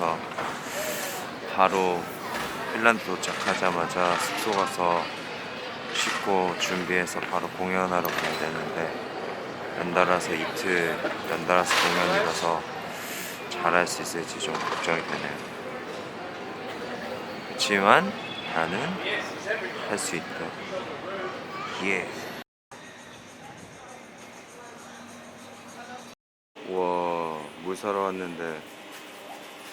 자서 바로 핀란드 도착하자마자 숙소 가서 씻고 준비해서 바로 공연하러 가야 되는데 연달아서 이틀 연달아서 공연이라서 잘할 수 있을지 좀 걱정이 되네요. 그렇지만 나는 할 수 있다. 예. 우와 물 사러 왔는데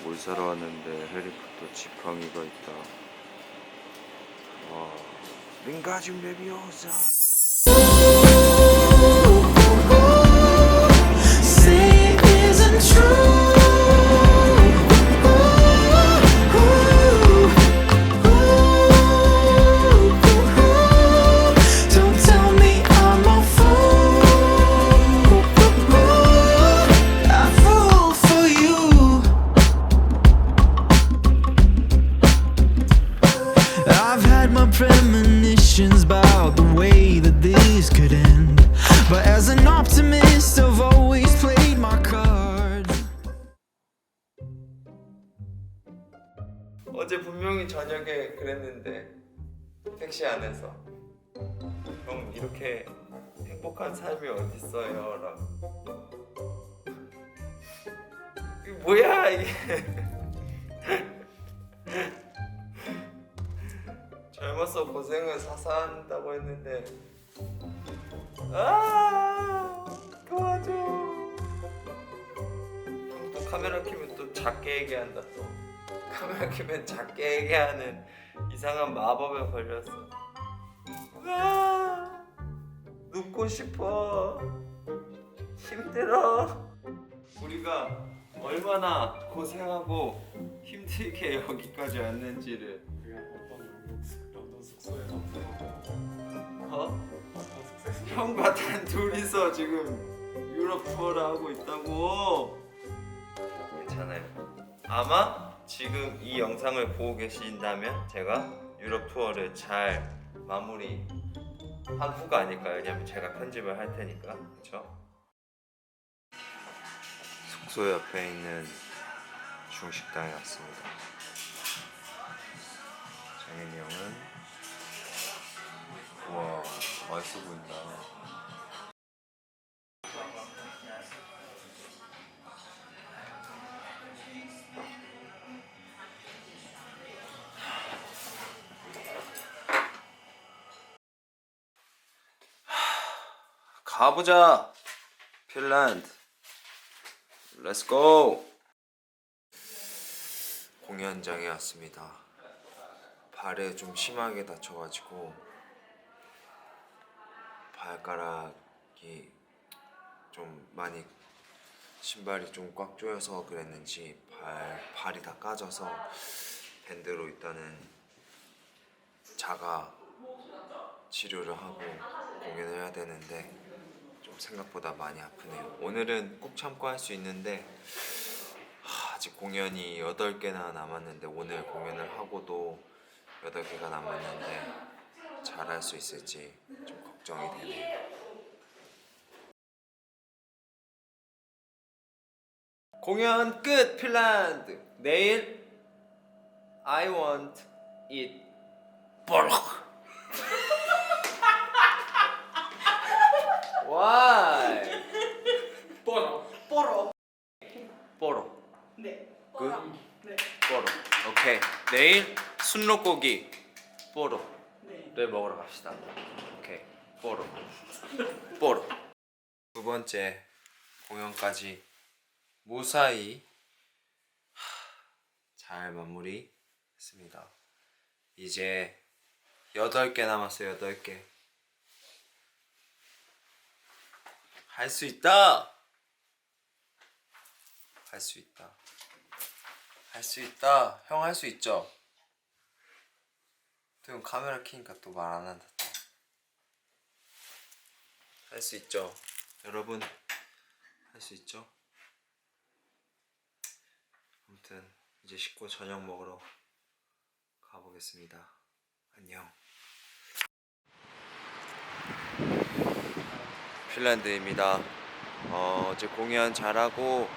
물 사러 왔는데 해리포터 지팡이가 있다. 와 링가지움 레비오사 이렇게 행복한 삶이 어딨어요 라고. 이게 뭐야 이게? 젊어서 고생을 사산다고 했는데. 아 도와줘. 형또 카메라 켜면 또 작게 얘기한다 또. 카메라 켜면 작게 얘기하는 이상한 마법에 걸렸어. 아, 눕고 싶어. 힘들어. 우리가 얼마나 고생하고 힘들게 여기까지 왔는지를 어? 형과 단 둘이서 지금 유럽 투어를 하고 있다고. 괜찮아요. 아마 지금 이 영상을 보고 계신다면 제가 유럽 투어를 잘 마무리 한 후가 아닐까요? 왜냐면 제가 편집을 할 테니까 그렇죠? 숙소 옆에 있는 중식당에 왔습니다. 정현이 형은 우와 맛있어 보인다. 가보자. 핀란드. 렛츠고 공연장에 왔습니다. 발에 좀 심하게 다쳐가지고 발가락이 좀 많이 신발이 좀 꽉 조여서 그랬는지 발 발이 다 까져서 밴드로 일단은 자가 치료를 하고 공연을 해야 되는데 좀 생각보다 많이 아프네요. 오늘은 꾹 참고 할 수 있는데 하, 아직 공연이 8개나 남았는데 오늘 공연을 하고도 8개가 남았는데 잘 할 수 있을지 좀 걱정이 되네요. 공연 끝 핀란드 내일 I want it 볼록 Why? 뻔 뽀로. 뽀로 네. 그? 네. 뽀로 오케이 내일 순록고기. 뽀로를 네. 먹으러 갑시다. 오케이. 뽀로. 뽀로. 두 번째 공연까지 무사히 하, 잘 마무리했습니다. 이제 8개 남았어요 8개. 할 수 있다! 할 수 있다. 할 수 있다. 형 할 수 있죠 또 카메라 켜니까 또 말 안 한다 또. 할수 있죠. 여러분 할 수 있죠. 아무튼 이제 씻고 저녁 먹으러 가보겠습니다. 안녕. 핀란드입니다. 어, 어제 공연 잘하고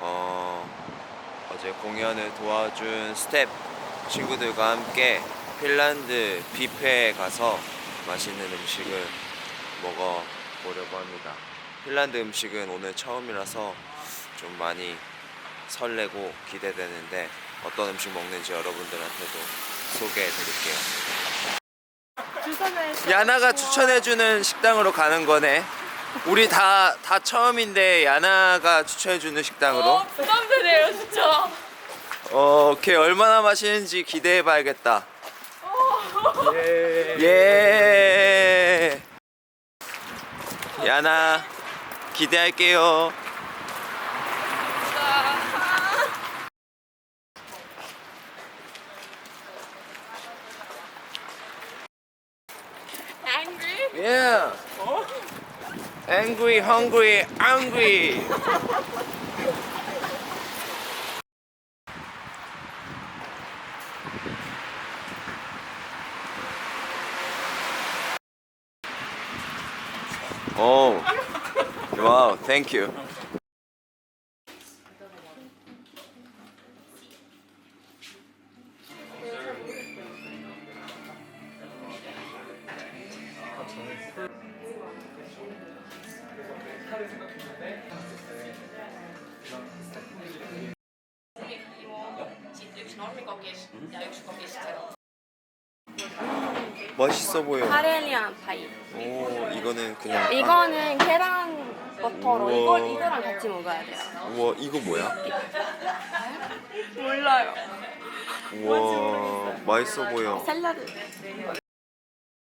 어, 어제 공연을 도와준 스텝 친구들과 함께 핀란드 뷔페에 가서 맛있는 음식을 먹어보려고 합니다. 핀란드 음식은 오늘 처음이라서 좀 많이 설레고 기대되는데 어떤 음식 먹는지 여러분들한테도 소개해 드릴게요. 야나가 추천해주는 식당으로 가는 거네. 우리 다, 다 처음인데 야나가 추천해주는 식당으로. 어, 부담되네요, 진짜. 어, 걔 얼마나 맛있는지 기대해 봐야겠다. 예. 야나 기대할게요. Angry? Yeah. Angry, hungry, angry. Oh, wow, thank you. 맛있어 보여. 카렐리안 파이. 오, 이거는 그냥. 이거는 계란 버터로 우와. 이걸 이거랑 같이 먹어야 돼요. 우와, 이거 뭐야? 몰라요. 우와, 맛있어 보여. 샐러드.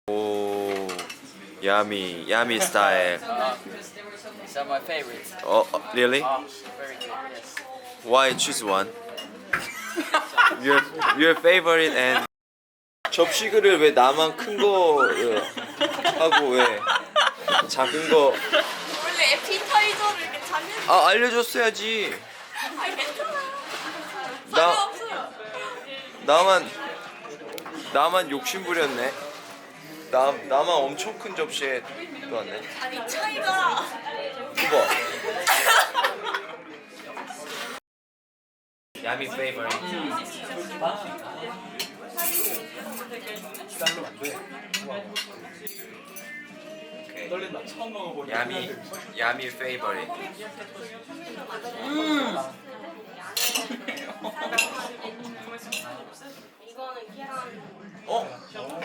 오, 야미, 야미 스타일. These are my favorites. 어, 어, really? Ah, very good. Yes. Why choose one? your your favorite and 접시그를 왜 나만 큰 거 하고 왜 작은 거? 원래 에피타이저를 이렇게 작은 아 알려줬어야지. 아 괜찮아. 나 상관없어요. 나만 나만 욕심 부렸네. 나 나만 엄청 큰 접시에 또 왔네. 아니 차이가 이거. 야미 favorite. 오케이. 떨린다. 처음 먹어보니. 야미 야미 favorite. 이거는 계란. 어? 오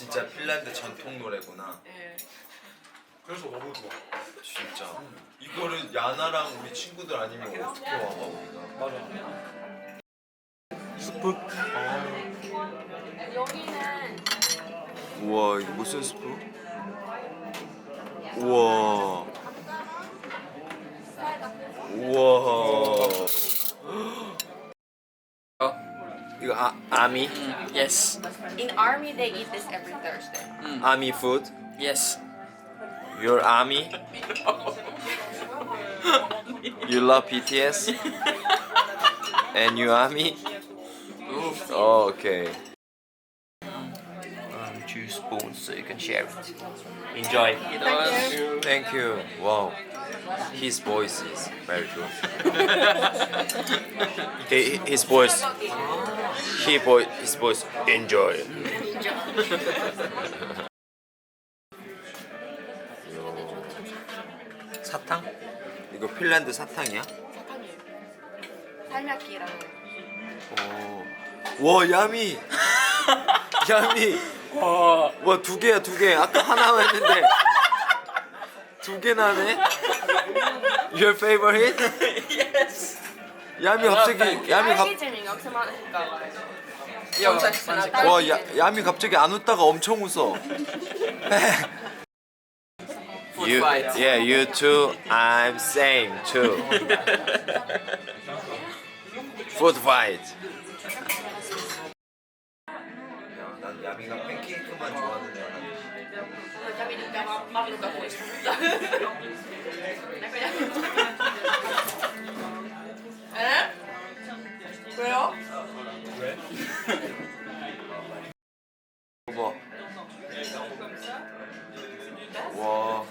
진짜 핀란드 전통 노래구나. 예. 그래서 너무 좋아. 진짜. 이거를 야나랑 우리 친구들 아니면 어떻게 와봐 우리가? 맞아. 스프? 여기는 우와 이거 무슨 스프? 우와. 우와. uh, army. Mm. Yes. In army, they eat this every Thursday. Mm. Army food. Yes. Your army. you love BTS. and you army. Oof. Oh, okay. Um, two spoons so you can share it. Enjoy. Thank you. Thank you. Wow. His voice is very good. he, his voice. He voice. His voice. Enjoy. 사탕? 이거 핀란드 사탕이야? 사탕이에요. 살며기랑 오. 와 야미. 야미. 와두 개야 두 개. 아까 하나만 했는데 두 개나 하네. Your favorite? yes. 야미 갑자기 야미 갑. 와 야, 야미 갑자기 안 웃다가 엄청 웃어. you, yeah, you too. I'm same too. Food fight. 난 야미가 팬케이크만 좋아하는 줄 알았는데. Kävin nyt vaan Marlukapuista. Näköjään. Ää? Joo. 봐봐. 와.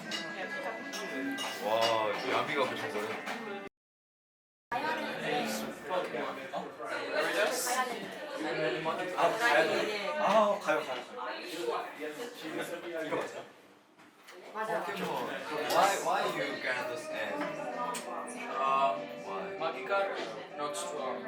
와, 야미가 그런 거를. 아 가요 가요. Why, why you got this and Uh, why? Magikarp, not strong.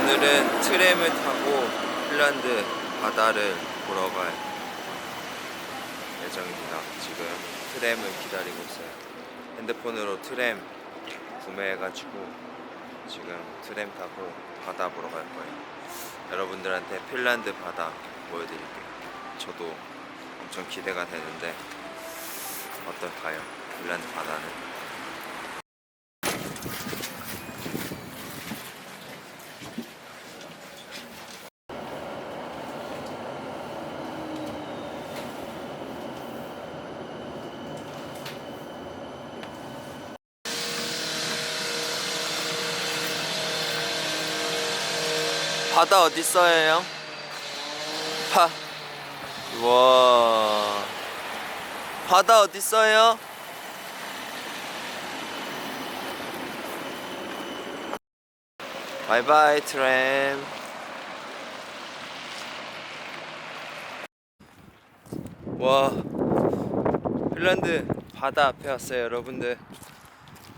오늘은 트램을 타고 핀란드 바다를 보러 갈 예정입니다. 지금 트램을 기다리고 있어요. 핸드폰으로 트램 구매해가지고 지금 트램 타고 바다 보러 갈 거예요. 여러분들한테 핀란드 바다 보여드릴게요. 저도 엄청 기대가 되는데 어떨까요? 핀란드 바다는. 바다 어디 있어요? 파. 와. 바다 어디 있어요? 바이바이 트램. 와. 핀란드 바다 앞에 왔어요, 여러분들.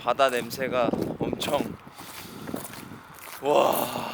바다 냄새가 엄청 와.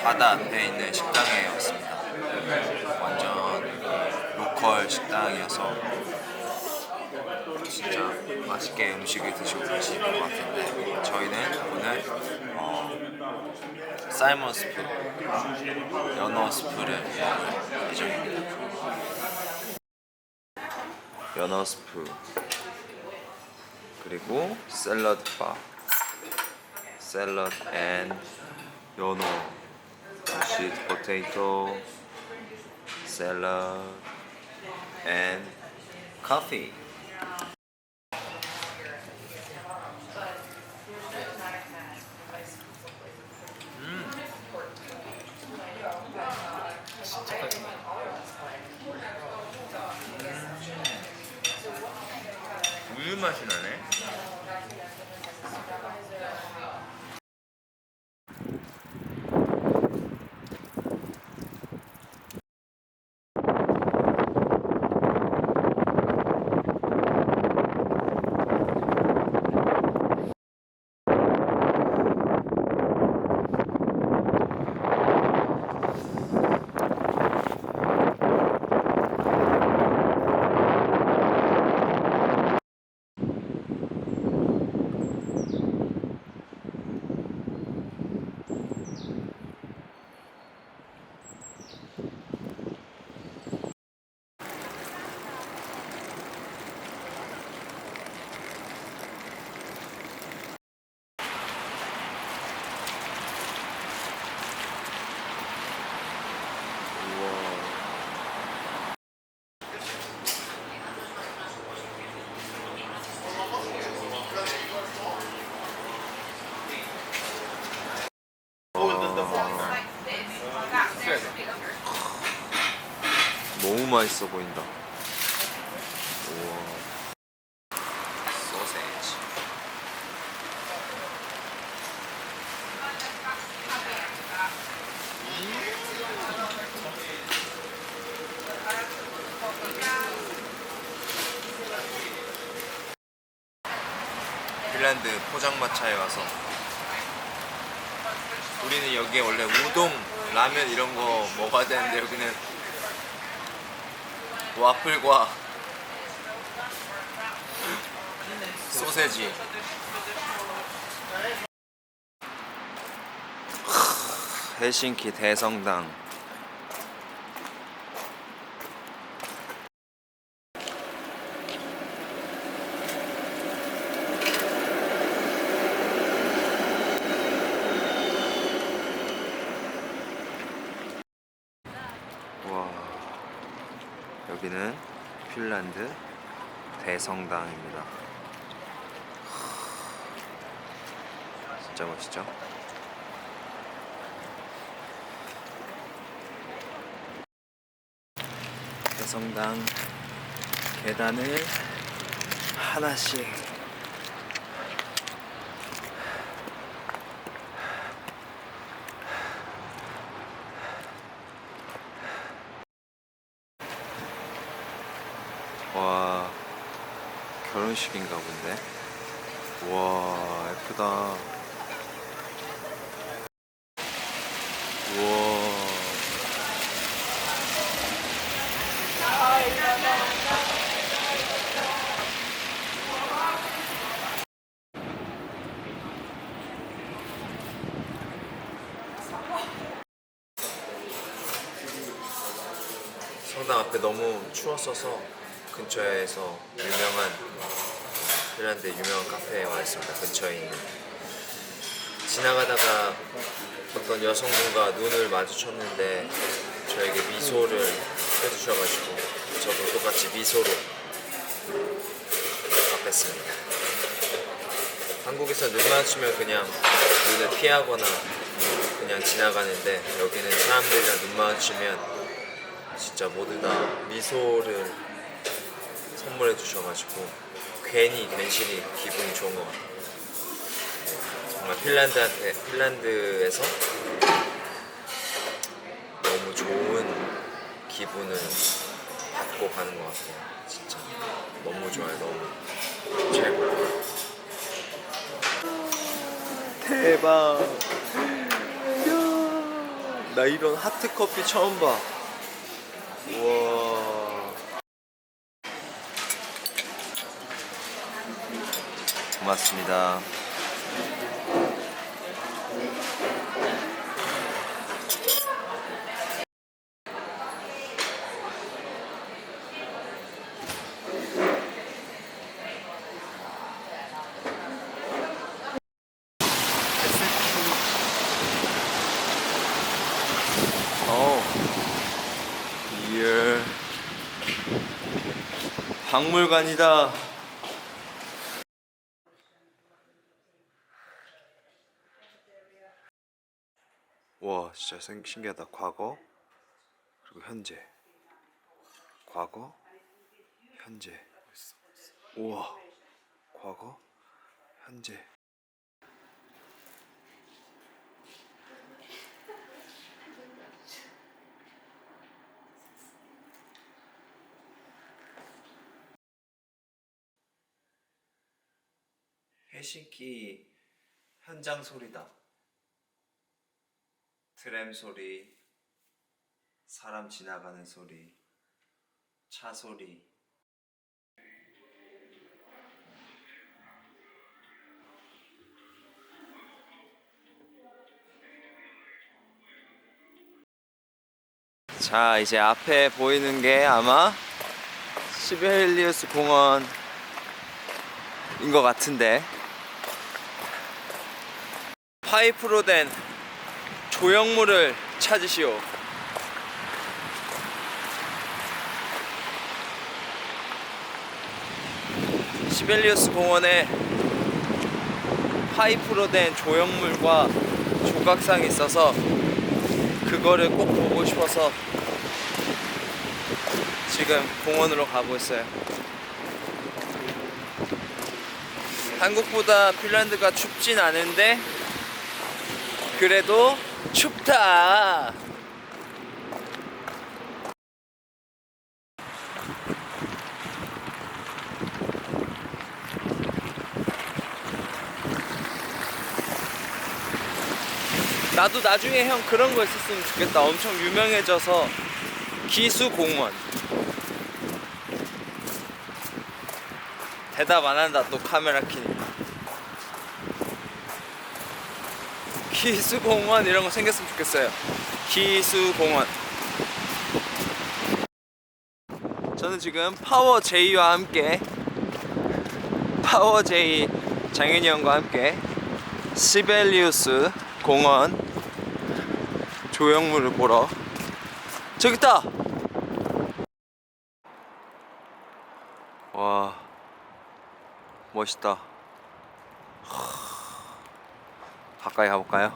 바다 앞에 있는 식당에 왔습니다. 완전 로컬 식당이어서 진짜 맛있게 음식을 드시고 계실 것 같은데 저희는 오늘 어, 살몬 스프, 연어 스프를 먹을 예정입니다. 연어 스프 그리고 샐러드 바, 샐러드 앤 연어, potato, salad, and coffee. 우유 맛있어 보인다. 우와. 소세지. 핀란드 포장마차에 와서 우리는 여기에 원래 우동, 라면 이런 거 먹어야 되는데 여기는 와플과 소세지. 헬싱키 대성당 여기는 핀란드 대성당입니다. 진짜 멋있죠? 대성당 계단을 하나씩 와 결혼식인가 본데 와 예쁘다 우와 성당 앞에 너무 추웠어서 근처에서 유명한 핀란드 유명한 카페에 와 있습니다. 근처에 있는 지나가다가 어떤 여성분과 눈을 마주쳤는데 저에게 미소를 해주셔가지고 저도 똑같이 미소로 답했습니다. 한국에서 눈 마주치면 그냥 눈을 피하거나 그냥 지나가는데 여기는 사람들이랑 눈 마주치면 진짜 모두 다 미소를 선물해 주셔가지고 괜히 괜시리 기분이 좋은 것 같아요. 정말 핀란드한테 핀란드에서 너무 좋은 기분을 받고 가는 것 같아요. 진짜 너무 좋아요. 너무 최고. 대박. 나 이런 하트 커피 처음 봐. 우와. 고맙습니다. 어. 예. 박물관이다. 와, 진짜 신- 신기하다. 과거 그리고 현재. 과거, 현재. 우와. 과거, 현재. 헬싱키 현장 소리다. 트램 소리, 사람 지나가는 소리, 차 소리. 자, 이제 앞에 보이는 게 아마 시베리우스 공원인 것 같은데 파이프로 된 조형물을 찾으시오. 시벨리우스 공원에 파이프로 된 조형물과 조각상이 있어서 그거를 꼭 보고 싶어서 지금 공원으로 가고 있어요. 한국보다 핀란드가 춥진 않은데 그래도 춥다. 나도 나중에 형 그런 거 있었으면 좋겠다. 엄청 유명해져서 기수공원. 대답 안 한다. 또 카메라 켜니까. 기수공원 이런 거 생겼으면 좋겠어요. 기수공원. 저는 지금 파워 제이와 함께 파워 제이 장현이 형과 함께 시벨리우스 공원 조형물을 보러 저기 있다. 와 멋있다. 하, 가까이 가볼까요?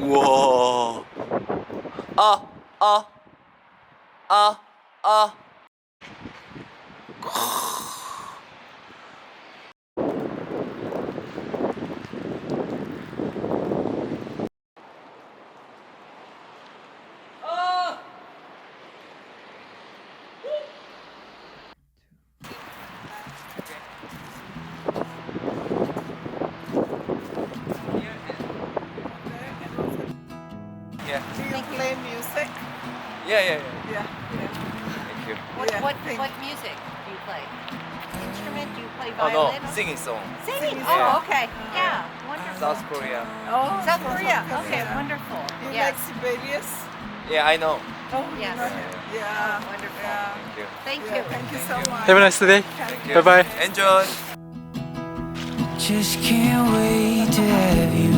우와. 아, 아, 아, 아. Yeah, singing song. Singing? Yeah. Oh, okay. Yeah, wonderful. South Korea. Oh, South Korea. from Okay, Korea. wonderful. You Yes. like Sibelius? Yeah, I know. Oh, Yes. you know him. Yeah. Oh, wonderful. Yeah. Thank you. Thank Yeah, you. Thank you so much. Have a nice day. Thank. Bye bye. Enjoy. Just can't wait to have you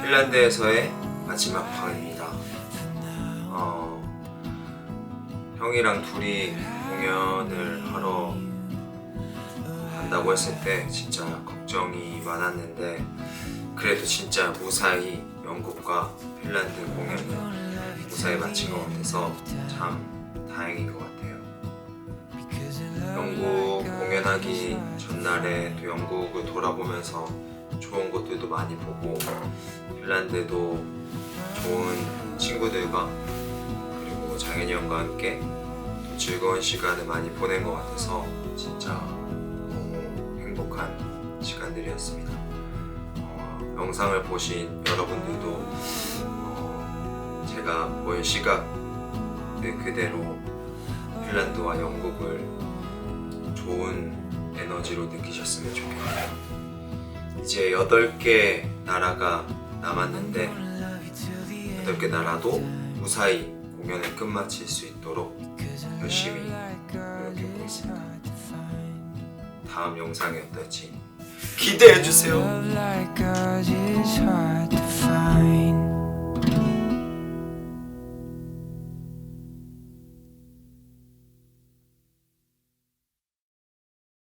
핀란드에서의 마지막 밤입니다. 어, 형이랑 둘이 공연을 하러 간다고 했을 때 진짜 걱정이 많았는데 그래도 진짜 무사히 영국과 핀란드 공연을 무사히 마친 것 같아서 참 다행인 것 같아요. 영국 공연하기 전날에 또 영국을 돌아보면서 좋은 곳들도 많이 보고 핀란드도 좋은 친구들과 그리고 장현이 형과 함께 또 즐거운 시간을 많이 보낸 것 같아서 진짜 너무 행복한 시간들이었습니다. 어, 영상을 보신 여러분들도 어, 제가 보인 시각 그대로 핀란드와 영국을 좋은 에너지로 느끼셨으면 좋겠네요. 이제 8개 나라가 남았는데 8개 나라도 무사히 공연을 끝마칠 수 있도록 열심히 노력해보고 있습니다. 다음 영상이 어떨지 기대해주세요.